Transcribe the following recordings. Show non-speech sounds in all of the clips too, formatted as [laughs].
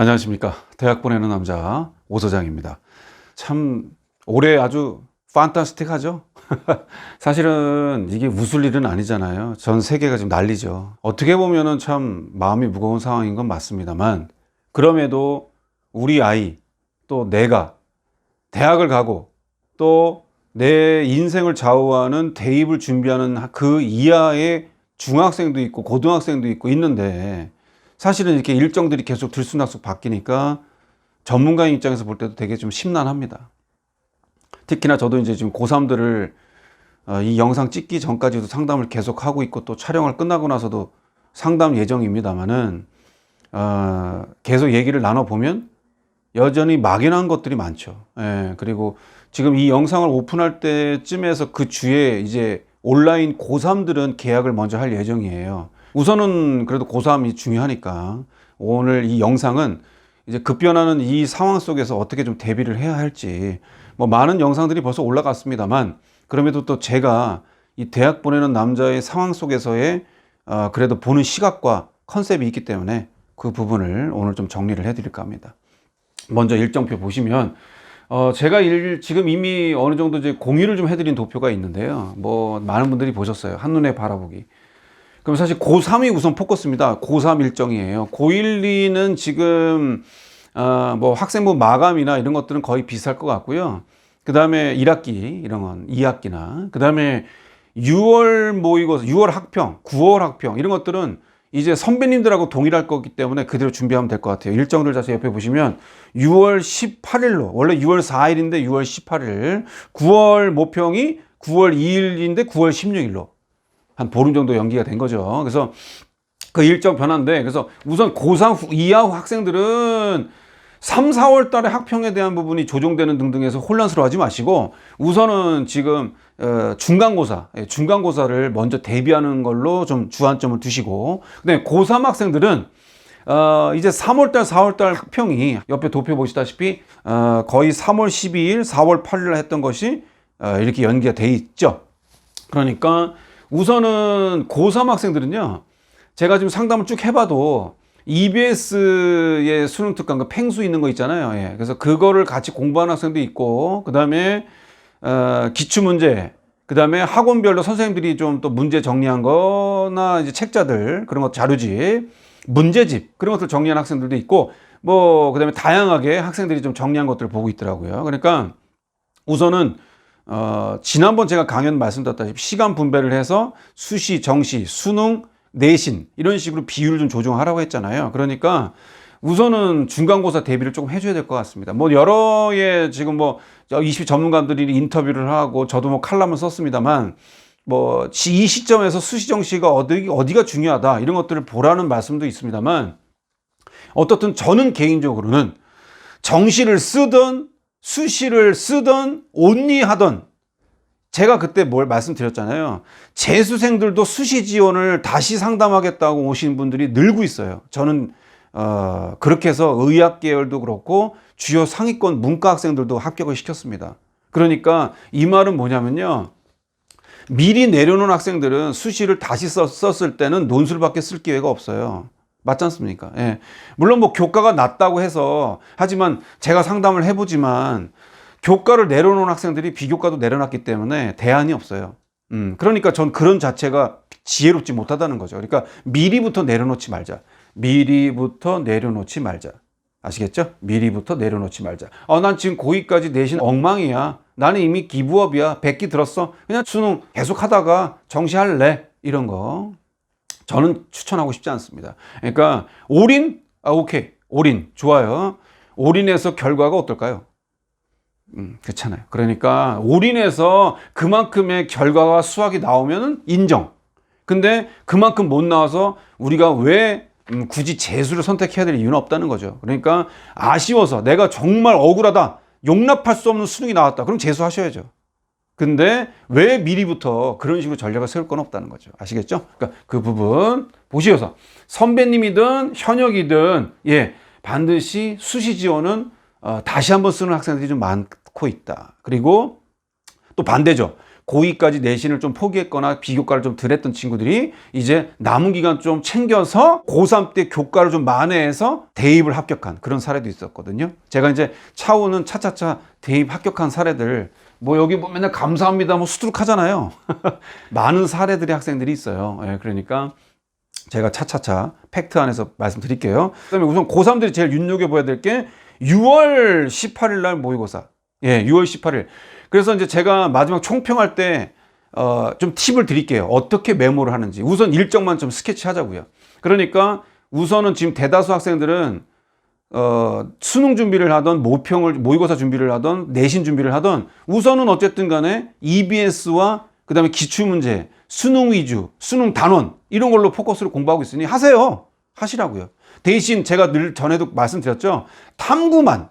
안녕하십니까. 대학 보내는 남자 오서장입니다. 참 올해 아주 판타스틱하죠. [laughs] 사실은 이게 웃을 일은 아니잖아요. 전 세계가 지금 난리죠. 어떻게 보면은 참 마음이 무거운 상황인 건 맞습니다만 그럼에도 우리 아이 또 내가 대학을 가고 또 내 인생을 좌우하는 대입을 준비하는 그 이하의 중학생도 있고 고등학생도 있고 있는데 사실은 이렇게 일정들이 계속 들쑥날쑥 바뀌니까 전문가인 입장에서 볼 때도 되게 좀 심란합니다. 특히나 저도 이제 지금 고3들을 어, 이 영상 찍기 전까지도 상담을 계속 하고 있고 또 촬영을 끝나고 나서도 상담 예정입니다만은 어, 계속 얘기를 나눠보면 여전히 막연한 것들이 많죠. 예, 그리고 지금 이 영상을 오픈할 때쯤에서 그 주에 이제 온라인 고3들은 계약을 먼저 할 예정이에요. 우선은 그래도 고3이 중요하니까 오늘 이 영상은 이제 급변하는 이 상황 속에서 어떻게 좀 대비를 해야 할지 뭐 많은 영상들이 벌써 올라갔습니다만 그럼에도 또 제가 이 대학 보내는 남자의 상황 속에서의 어, 그래도 보는 시각과 컨셉이 있기 때문에 그 부분을 오늘 좀 정리를 해드릴까 합니다. 먼저 일정표 보시면 어, 제가 일, 지금 이미 어느 정도 이제 공유를 좀 해드린 도표가 있는데요. 뭐, 많은 분들이 보셨어요. 한눈에 바라보기. 그럼 사실 고3이 우선 포커스입니다. 고3 일정이에요. 고1, 2는 지금, 어, 뭐 학생부 마감이나 이런 것들은 거의 비슷할 것 같고요. 그 다음에 1학기, 이런 건 2학기나. 그 다음에 6월 모의고사, 6월 학평, 9월 학평, 이런 것들은 이제 선배님들하고 동일할 거기 때문에 그대로 준비하면 될 것 같아요. 일정들 자세 옆에 보시면 6월 18일로 원래 6월 4일인데 6월 18일, 9월 모평이 9월 2일인데 9월 16일로 한 보름 정도 연기가 된 거죠. 그래서 그 일정 변화인데 그래서 우선 고3 이하 학생들은 3, 4월 달에 학평에 대한 부분이 조정되는 등등해서 혼란스러워하지 마시고 우선은 지금 어, 중간고사, 예, 중간고사를 먼저 대비하는 걸로 좀 주안점을 두시고 그다음에 고3 학생들은 어, 이제 3월달, 4월달 학평이 옆에 도표 보시다시피 어, 거의 3월 12일, 4월 8일 했던 것이 어, 이렇게 연기가 돼 있죠. 그러니까 우선은 고3 학생들은요. 제가 지금 상담을 쭉 해봐도 EBS의 수능 특강 그 팽수 있는 거 있잖아요. 예. 그래서 그거를 같이 공부하는 학생도 있고 그 다음에 어, 기출 문제, 그 다음에 학원별로 선생님들이 좀 또 문제 정리한 거나 이제 책자들 그런 것 자료집, 문제집 그런 것들 정리한 학생들도 있고 뭐 그 다음에 다양하게 학생들이 좀 정리한 것들을 보고 있더라고요. 그러니까 우선은 어, 지난번 제가 강연 말씀드렸다시피 시간 분배를 해서 수시, 정시, 수능, 내신 이런 식으로 비율을 좀 조정하라고 했잖아요. 그러니까 우선은 중간고사 대비를 조금 해줘야 될 것 같습니다. 뭐 여러의 지금 뭐 20 전문가들이 인터뷰를 하고 저도 뭐 칼럼을 썼습니다만 뭐 이 시점에서 수시 정시가 어디 어디가 중요하다 이런 것들을 보라는 말씀도 있습니다만 어떻든 저는 개인적으로는 정시를 쓰든 수시를 쓰든 온리하든 제가 그때 뭘 말씀드렸잖아요. 재수생들도 수시 지원을 다시 상담하겠다고 오신 분들이 늘고 있어요. 저는 어, 그렇게 해서 의학 계열도 그렇고 주요 상위권 문과 학생들도 합격을 시켰습니다. 그러니까 이 말은 뭐냐면요. 미리 내려놓은 학생들은 수시를 다시 썼, 썼을 때는 논술밖에 쓸 기회가 없어요. 맞지 않습니까? 예. 물론 뭐 교과가 낮다고 해서 하지만 제가 상담을 해보지만 교과를 내려놓은 학생들이 비교과도 내려놨기 때문에 대안이 없어요. 음, 그러니까 전 그런 자체가 지혜롭지 못하다는 거죠. 그러니까 미리부터 내려놓지 말자. 미리부터 내려놓지 말자. 아시겠죠? 미리부터 내려놓지 말자. 어, 난 지금 고2까지 내신 엉망이야. 나는 이미 기부업이야. 100기 들었어. 그냥 수능 계속 하다가 정시할래. 이런 거. 저는 추천하고 싶지 않습니다. 그러니까 올인? 아, 오케이. 올인. 좋아요. 올인해서 결과가 어떨까요? 음, 그렇잖아요. 그러니까 올인해서 그만큼의 결과와 수학이 나오면 인정. 근데 그만큼 못 나와서 우리가 왜 음, 굳이 재수를 선택해야 될 이유는 없다는 거죠. 그러니까 아쉬워서 내가 정말 억울하다. 용납할 수 없는 수능이 나왔다. 그럼 재수하셔야죠. 근데 왜 미리부터 그런 식으로 전략을 세울 건 없다는 거죠. 아시겠죠? 그러니까 그 부분 보시어서 선배님이든 현역이든 예 반드시 수시 지원은 어, 다시 한번 쓰는 학생들이 좀 많고 있다. 그리고 또 반대죠. 고2까지 내신을 좀 포기했거나 비교과를 좀 덜 했던 친구들이 이제 남은 기간 좀 챙겨서 고3 때 교과를 좀 만회해서 대입을 합격한 그런 사례도 있었거든요. 제가 이제 차후는 차차차 대입 합격한 사례들 뭐 여기 뭐 맨날 감사합니다 뭐 수두룩 하잖아요. [laughs] 많은 사례들의 학생들이 있어요. 예, 그러니까 제가 차차차 팩트 안에서 말씀드릴게요. 그다음에 우선 고3들이 제일 눈여겨 봐야 될 게 6월 18일 날 모의고사. 예, 6월 18일. 그래서 이제 제가 마지막 총평할 때, 어, 좀 팁을 드릴게요. 어떻게 메모를 하는지. 우선 일정만 좀 스케치 하자고요. 그러니까 우선은 지금 대다수 학생들은 어, 수능 준비를 하던 모평을 모의고사 준비를 하던 내신 준비를 하던 우선은 어쨌든 간에 EBS와 그다음에 기출 문제, 수능 위주, 수능 단원 이런 걸로 포커스를 공부하고 있으니 하세요. 하시라고요. 대신 제가 늘 전에도 말씀드렸죠. 탐구만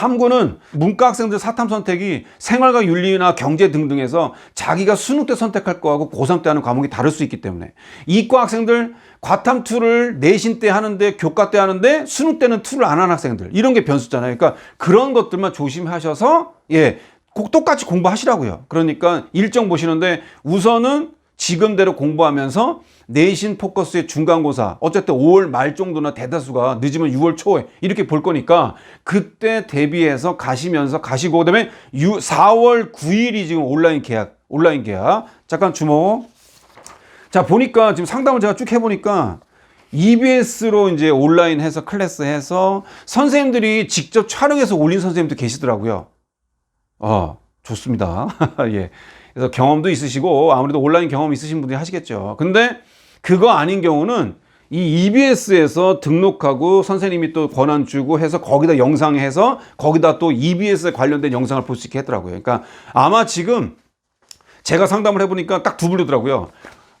탐구는 문과 학생들 사탐 선택이 생활과 윤리나 경제 등등에서 자기가 수능 때 선택할 거하고 고3 때 하는 과목이 다를 수 있기 때문에 이과 학생들 과탐 2를 내신 때 하는데 교과 때 하는데 수능 때는 2를 안 하는 학생들 이런 게 변수잖아요. 그러니까 그런 것들만 조심하셔서 예, 꼭 똑같이 공부하시라고요. 그러니까 일정 보시는데 우선은 지금대로 공부하면서 내신 포커스의 중간고사 어쨌든 5월 말 정도나 대다수가 늦으면 6월 초에 이렇게 볼 거니까 그때 대비해서 가시면서 가시고 그다음에 4월 9일이 지금 온라인 계약 온라인 계약 잠깐 주목 자 보니까 지금 상담을 제가 쭉 해보니까 EBS로 이제 온라인 해서 클래스 해서 선생님들이 직접 촬영해서 올린 선생님도 계시더라고요. 어 좋습니다. [laughs] 예. 그래서 경험도 있으시고 아무래도 온라인 경험 있으신 분들이 하시겠죠. 근데 그거 아닌 경우는 이 EBS에서 등록하고 선생님이 또 권한 주고 해서 거기다 영상해서 거기다 또 EBS에 관련된 영상을 볼 수 있게 했더라고요. 그러니까 아마 지금 제가 상담을 해보니까 딱 두 분이더라고요.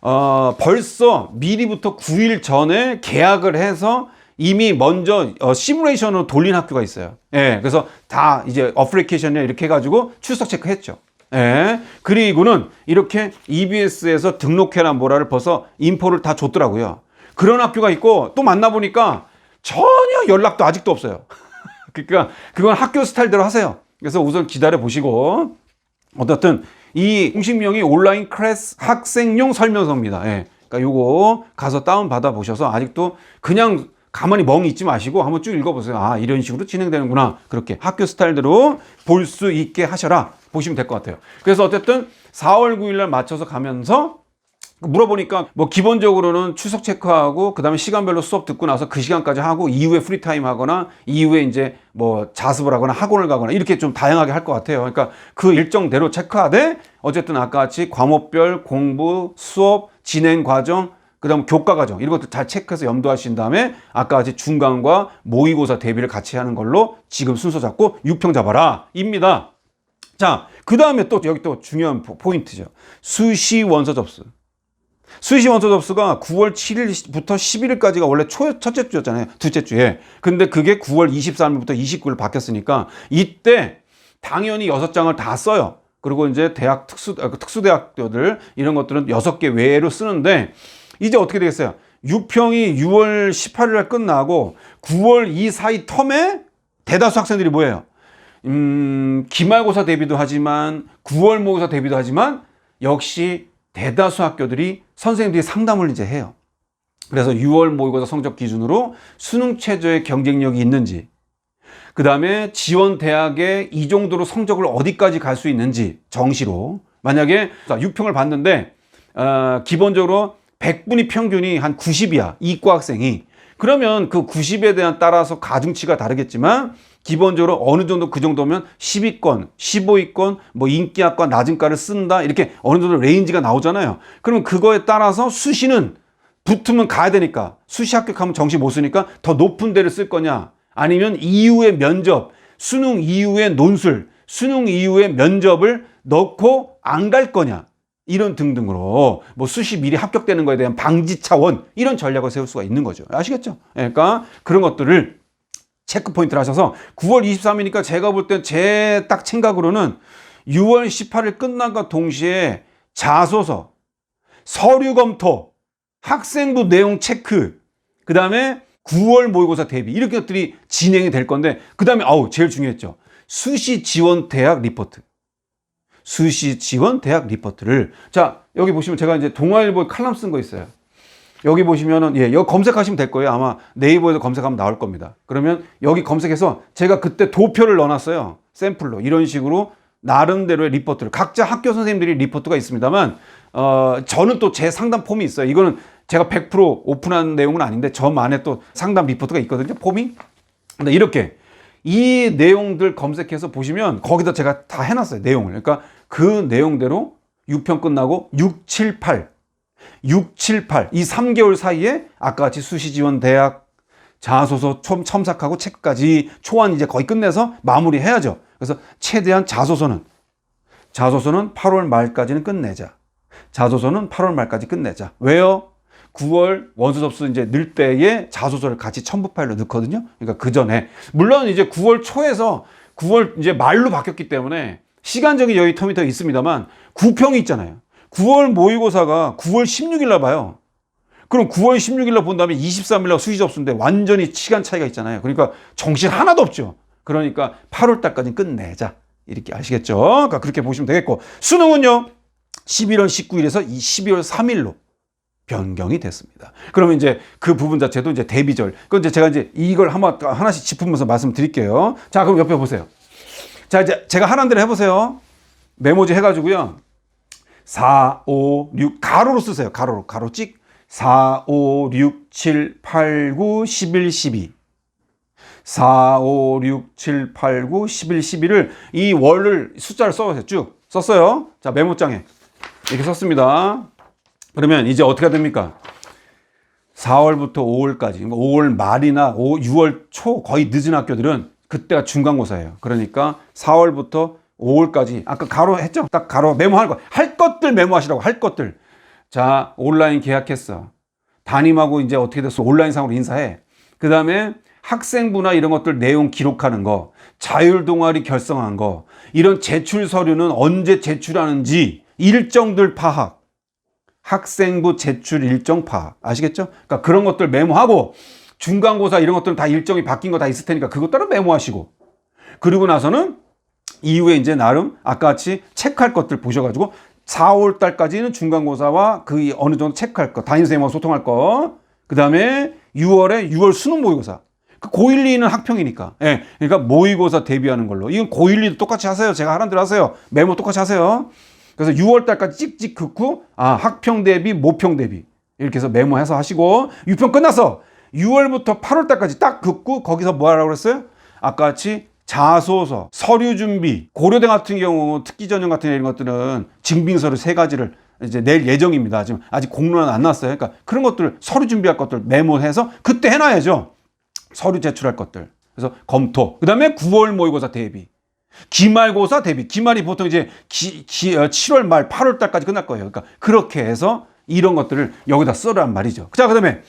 어, 벌써 미리부터 9일 전에 계약을 해서 이미 먼저 어, 시뮬레이션으로 돌린 학교가 있어요. 예, 그래서 다 이제 어플리케이션에 이렇게 해가지고 출석 체크했죠. 예. 그리고는 이렇게 EBS에서 등록해라 뭐라를 벌써 인포를 다 줬더라고요. 그런 학교가 있고 또 만나보니까 전혀 연락도 아직도 없어요. [laughs] 그러니까 그건 학교 스타일대로 하세요. 그래서 우선 기다려 보시고 어떻든 이 공식명이 온라인 클래스 학생용 설명서입니다. 예. 그러니까 요거 가서 다운 받아 보셔서 아직도 그냥 가만히 멍 있지 마시고 한번 쭉 읽어보세요. 아, 이런 식으로 진행되는구나. 그렇게 학교 스타일대로 볼 수 있게 하셔라. 보시면 될 것 같아요. 그래서 어쨌든 4월 9일 날 맞춰서 가면서 물어보니까 뭐 기본적으로는 출석 체크하고 그다음에 시간별로 수업 듣고 나서 그 시간까지 하고 이후에 프리타임 하거나 이후에 이제 뭐 자습을 하거나 학원을 가거나 이렇게 좀 다양하게 할 것 같아요. 그러니까 그 일정대로 체크하되 어쨌든 아까 같이 과목별 공부, 수업, 진행 과정 그 다음 교과 과정 이런 것들 잘 체크해서 염두하신 다음에 아까 같이 중간과 모의고사 대비를 같이 하는 걸로 지금 순서 잡고 6평 잡아라 입니다. 자, 그 다음에 또 여기 또 중요한 포인트죠. 수시 원서 접수. 수시 원서 접수가 9월 7일부터 11일까지가 원래 초, 첫째 주였잖아요. 둘째 주에. 근데 그게 9월 23일부터 29일 바뀌었으니까 이때 당연히 6장을 다 써요. 그리고 이제 대학 특수, 아, 특수대학교들 이런 것들은 6개 외로 쓰는데 이제 어떻게 되겠어요? 6평이 6월 18일 날 끝나고 9월 이 사이 텀에 대다수 학생들이 뭐예요? 음, 기말고사 대비도 하지만 9월 모의고사 대비도 하지만 역시 대다수 학교들이 선생님들이 상담을 이제 해요. 그래서 6월 모의고사 성적 기준으로 수능 최저의 경쟁력이 있는지, 그 다음에 지원 대학에 이 정도로 성적을 어디까지 갈 수 있는지 정시로 만약에 6평을 봤는데 어, 기본적으로 100분이 평균이 한 90이야 이과 학생이. 그러면 그 90에 대한 따라서 가중치가 다르겠지만 기본적으로 어느 정도 그 정도면 10위권, 15위권, 뭐 인기학과 낮은과를 쓴다 이렇게 어느 정도 레인지가 나오잖아요. 그러면 그거에 따라서 수시는 붙으면 가야 되니까 수시 합격하면 정시 못 쓰니까 더 높은 데를 쓸 거냐? 아니면 이후에 면접, 수능 이후에 논술, 수능 이후에 면접을 넣고 안 갈 거냐 이런 등등으로 뭐 수시 미리 합격되는 거에 대한 방지 차원 이런 전략을 세울 수가 있는 거죠. 아시겠죠? 그러니까 그런 것들을 체크 포인트를 하셔서 9월 23일이니까 제가 볼 때 제 딱 생각으로는 6월 18일 끝난과 동시에 자소서, 서류 검토, 학생부 내용 체크, 그 다음에 9월 모의고사 대비 이렇게 것들이 진행이 될 건데 그 다음에 아우 제일 중요했죠. 수시 지원 대학 리포트. 수시 지원 대학 리포트를 자 여기 보시면 제가 이제 동아일보에 칼럼 쓴 거 있어요. 여기 보시면은 예 여기 검색하시면 될 거예요. 아마 네이버에도 검색하면 나올 겁니다. 그러면 여기 검색해서 제가 그때 도표를 넣어놨어요. 샘플로 이런 식으로 나름대로의 리포트를 각자 학교 선생님들이 리포트가 있습니다만 어 저는 또 제 상담 폼이 있어요. 이거는 제가 100% 오픈한 내용은 아닌데 저만의 또 상담 리포트가 있거든요. 폼이. 근데 이렇게 이 내용들 검색해서 보시면 거기다 제가 다 해놨어요. 내용을. 그러니까 그 내용대로 6편 끝나고 6, 7, 8 6, 7, 8. 이 3개월 사이에 아까 같이 수시지원 대학 자소서 첨, 첨삭하고 책까지 초안 이제 거의 끝내서 마무리해야죠. 그래서 최대한 자소서는 자소서는 8월 말까지는 끝내자. 자소서는 8월 말까지 끝내자. 왜요? 9월 원서 접수 이제 늘 때에 자소서를 같이 첨부 파일로 넣거든요. 그러니까 그 전에 물론 이제 9월 초에서 9월 이제 말로 바뀌었기 때문에 시간적인 여유 더 있습니다만 구평이 있잖아요. 9월 모의고사가 9월 16일 날 봐요. 그럼 9월 16일 날 본다면 23일 날 수시 접수인데 완전히 시간 차이가 있잖아요. 그러니까 정신 하나도 없죠. 그러니까 8월 달까지 끝내자. 이렇게 아시겠죠? 그러니까 그렇게 보시면 되겠고 수능은요. 11월 19일에서 12월 3일로 변경이 됐습니다. 그러면 이제 그 부분 자체도 이제 대비절. 그건 이제 제가 이제 이걸 한번 하나씩 짚으면서 말씀드릴게요. 자, 그럼 옆에 보세요. 자, 이제 제가 하는 대로 해보세요. 메모지 해가지고요. 4, 5, 6, 가로로 쓰세요. 가로로. 가로 찍. 4, 5, 6, 7, 8, 9, 11, 12. 4, 5, 6, 7, 8, 9, 11, 12를 이 월을 숫자를 써보세요. 쭉 썼어요. 자, 메모장에 이렇게 썼습니다. 그러면 이제 어떻게 됩니까? 4월부터 5월까지, 5월 말이나 5, 6월 초 거의 늦은 학교들은 그때가 중간고사예요. 그러니까 4월부터 5월까지 아까 가로 했죠? 딱 가로 메모할 거. 할 것들 메모하시라고 할 것들. 자, 온라인 계약했어. 담임하고 이제 어떻게 됐어? 온라인상으로 인사해. 그 다음에 학생부나 이런 것들 내용 기록하는 거, 자율 동아리 결성한 거, 이런 제출 서류는 언제 제출하는지 일정들 파악. 학생부 제출 일정 파악. 아시겠죠? 그러니까 그런 것들 메모하고 중간고사 이런 것들은 다 일정이 바뀐 거 다 있을 테니까 그것 따로 메모하시고. 그리고 나서는 이후에 이제 나름 아까 같이 체크할 것들 보셔가지고 4월 달까지는 중간고사와 그 어느 정도 체크할 거, 담임 선생님하고 소통할 거. 그 다음에 6월에 6월 수능 모의고사. 그 고1, 2는 학평이니까. 예. 그러니까 모의고사 대비하는 걸로. 이건 고1, 2도 똑같이 하세요. 제가 하는 대로 하세요. 메모 똑같이 하세요. 그래서 6월 달까지 찍찍 긋고, 아, 학평 대비, 모평 대비. 이렇게 해서 메모해서 하시고, 6평 끝났어. 6월부터 8월 달까지 딱 긋고, 거기서 뭐 하라고 그랬어요? 아까 같이 자소서, 서류 준비, 고려대 같은 경우 특기 전형 같은 이런 것들은 증빙서류 세 가지를 이제 낼 예정입니다. 지금 아직 공론은 안 났어요. 그러니까 그런 것들 서류 준비할 것들 메모해서 그때 해놔야죠. 서류 제출할 것들. 그래서 검토. 그 다음에 9월 모의고사 대비. 기말고사 대비. 기말이 보통 이제 기, 기, 7월 말, 8월 달까지 끝날 거예요. 그러니까 그렇게 해서 이런 것들을 여기다 써란 말이죠. 자, 그 다음에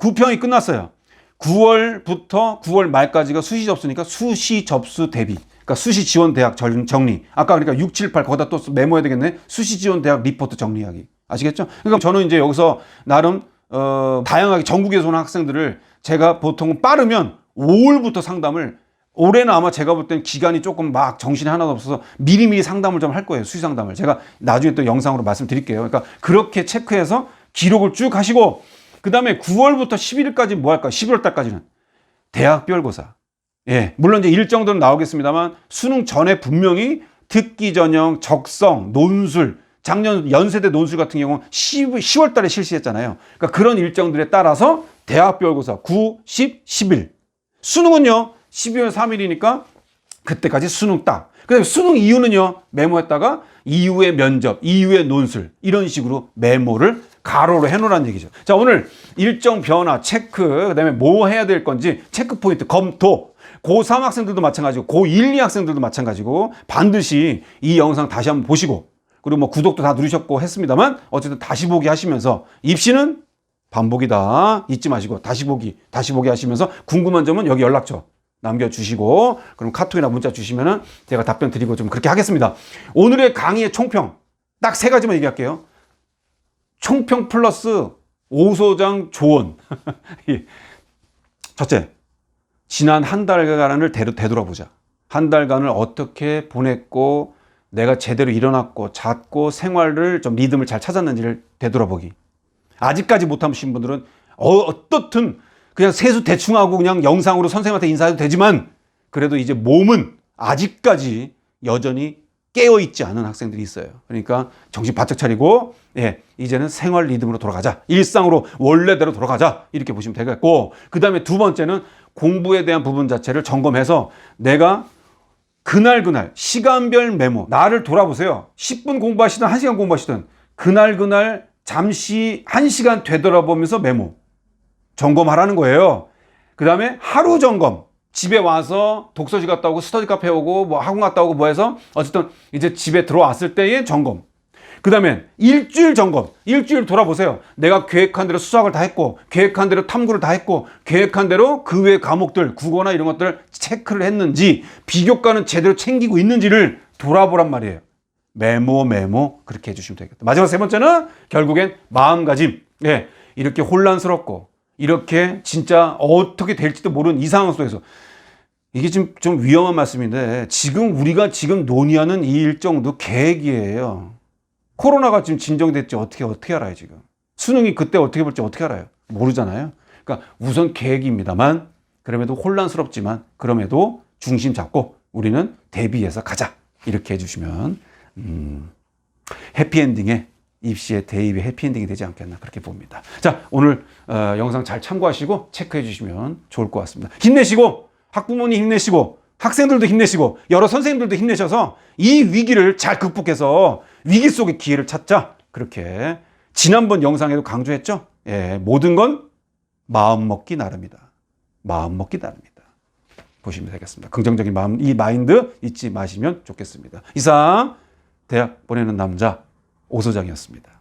9평이 끝났어요. 9월부터 9월 말까지가 수시 접수니까 수시 접수 대비. 그러니까 수시 지원 대학 정리. 아까 그러니까 6, 7, 8 거기다 또 메모해야 되겠네. 수시 지원 대학 리포트 정리하기. 아시겠죠? 그러니까 저는 이제 여기서 나름 어, 다양하게 전국에서 오는 학생들을 제가 보통 빠르면 5월부터 상담을 올해는 아마 제가 볼땐 기간이 조금 막 정신이 하나도 없어서 미리미리 상담을 좀 할 거예요. 수시 상담을. 제가 나중에 또 영상으로 말씀드릴게요. 그러니까 그렇게 체크해서 기록을 쭉 하시고 그 다음에 9월부터 11일까지 뭐 할까? 11월 달까지는 대학별 고사. 예, 물론 이제 일정들은 나오겠습니다만 수능 전에 분명히 듣기 전형, 적성, 논술, 작년 연세대 논술 같은 경우 10, 10 월 달에 실시했잖아요. 그러니까 그런 일정들에 따라서 대학별 고사 9, 10, 11. 수능은요, 12월 3일이니까 그때까지 수능 딱. 그 다음에 수능 이후는요, 메모했다가 이후에 면접, 이후에 논술, 이런 식으로 메모를 가로로 해놓으라는 얘기죠. 자, 오늘 일정 변화, 체크, 그 다음에 뭐 해야 될 건지 체크 포인트, 검토. 고3 학생들도 마찬가지고, 고1, 2 학생들도 마찬가지고, 반드시 이 영상 다시 한번 보시고, 그리고 뭐 구독도 다 누르셨고 했습니다만, 어쨌든 다시 보기 하시면서, 입시는 반복이다. 잊지 마시고, 다시 보기, 다시 보기 하시면서, 궁금한 점은 여기 연락처 남겨주시고, 그럼 카톡이나 문자 주시면은 제가 답변 드리고 좀 그렇게 하겠습니다. 오늘의 강의의 총평, 딱 세 가지만 얘기할게요. 총평 플러스 오소장 조언. [laughs] 예. 첫째, 지난 한 달간을 되돌아보자. 한 달간을 어떻게 보냈고, 내가 제대로 일어났고 잤고 생활을 좀 리듬을 잘 찾았는지를 되돌아보기. 아직까지 못하신 분들은 어, 어떻든 그냥 세수 대충 하고 그냥 영상으로 선생님한테 인사해도 되지만 그래도 이제 몸은 아직까지 여전히 깨어 있지 않은 학생들이 있어요. 그러니까 정신 바짝 차리고 예, 이제는 생활 리듬으로 돌아가자. 일상으로 원래대로 돌아가자. 이렇게 보시면 되겠고 그다음에 두 번째는 공부에 대한 부분 자체를 점검해서 내가 그날 그날 시간별 메모 나를 돌아보세요. 10분 공부하시든 1시간 공부하시든 그날 그날 잠시 1시간 되돌아보면서 메모 점검하라는 거예요. 그다음에 하루 점검. 집에 와서 독서실 갔다 오고 스터디 카페 오고 뭐 학원 갔다 오고 뭐 해서 어쨌든 이제 집에 들어왔을 때의 점검. 그 다음에 일주일 점검. 일주일 돌아보세요. 내가 계획한 대로 수학을 다 했고 계획한 대로 탐구를 다 했고 계획한 대로 그 외 과목들 국어나 이런 것들 체크를 했는지 비교과는 제대로 챙기고 있는지를 돌아보란 말이에요. 메모 메모 그렇게 해주시면 되겠다. 마지막 세 번째는 결국엔 마음가짐. 예, 이렇게 혼란스럽고 이렇게 진짜 어떻게 될지도 모르는 이 상황 속에서 이게 좀, 좀 위험한 말씀인데 지금 우리가 지금 논의하는 이 일정도 계획이에요. 코로나가 지금 진정됐지 어떻게 어떻게 알아요 지금 수능이 그때 어떻게 볼지 어떻게 알아요 모르잖아요. 그러니까 우선 계획입니다만 그럼에도 혼란스럽지만 그럼에도 중심 잡고 우리는 대비해서 가자 이렇게 해주시면 음, 해피엔딩에 입시의 대입의 해피엔딩이 되지 않겠나 그렇게 봅니다. 자 오늘 어, 영상 잘 참고하시고 체크해 주시면 좋을 것 같습니다. 힘내시고 학부모님 힘내시고 학생들도 힘내시고 여러 선생님들도 힘내셔서 이 위기를 잘 극복해서 위기 속의 기회를 찾자 그렇게 지난번 영상에도 강조했죠. 예, 모든 건 마음 먹기 나름이다. 마음 먹기 나름이다. 보시면 되겠습니다. 긍정적인 마음, 이 마인드 잊지 마시면 좋겠습니다. 이상 대학 보내는 남자 오소장이었습니다.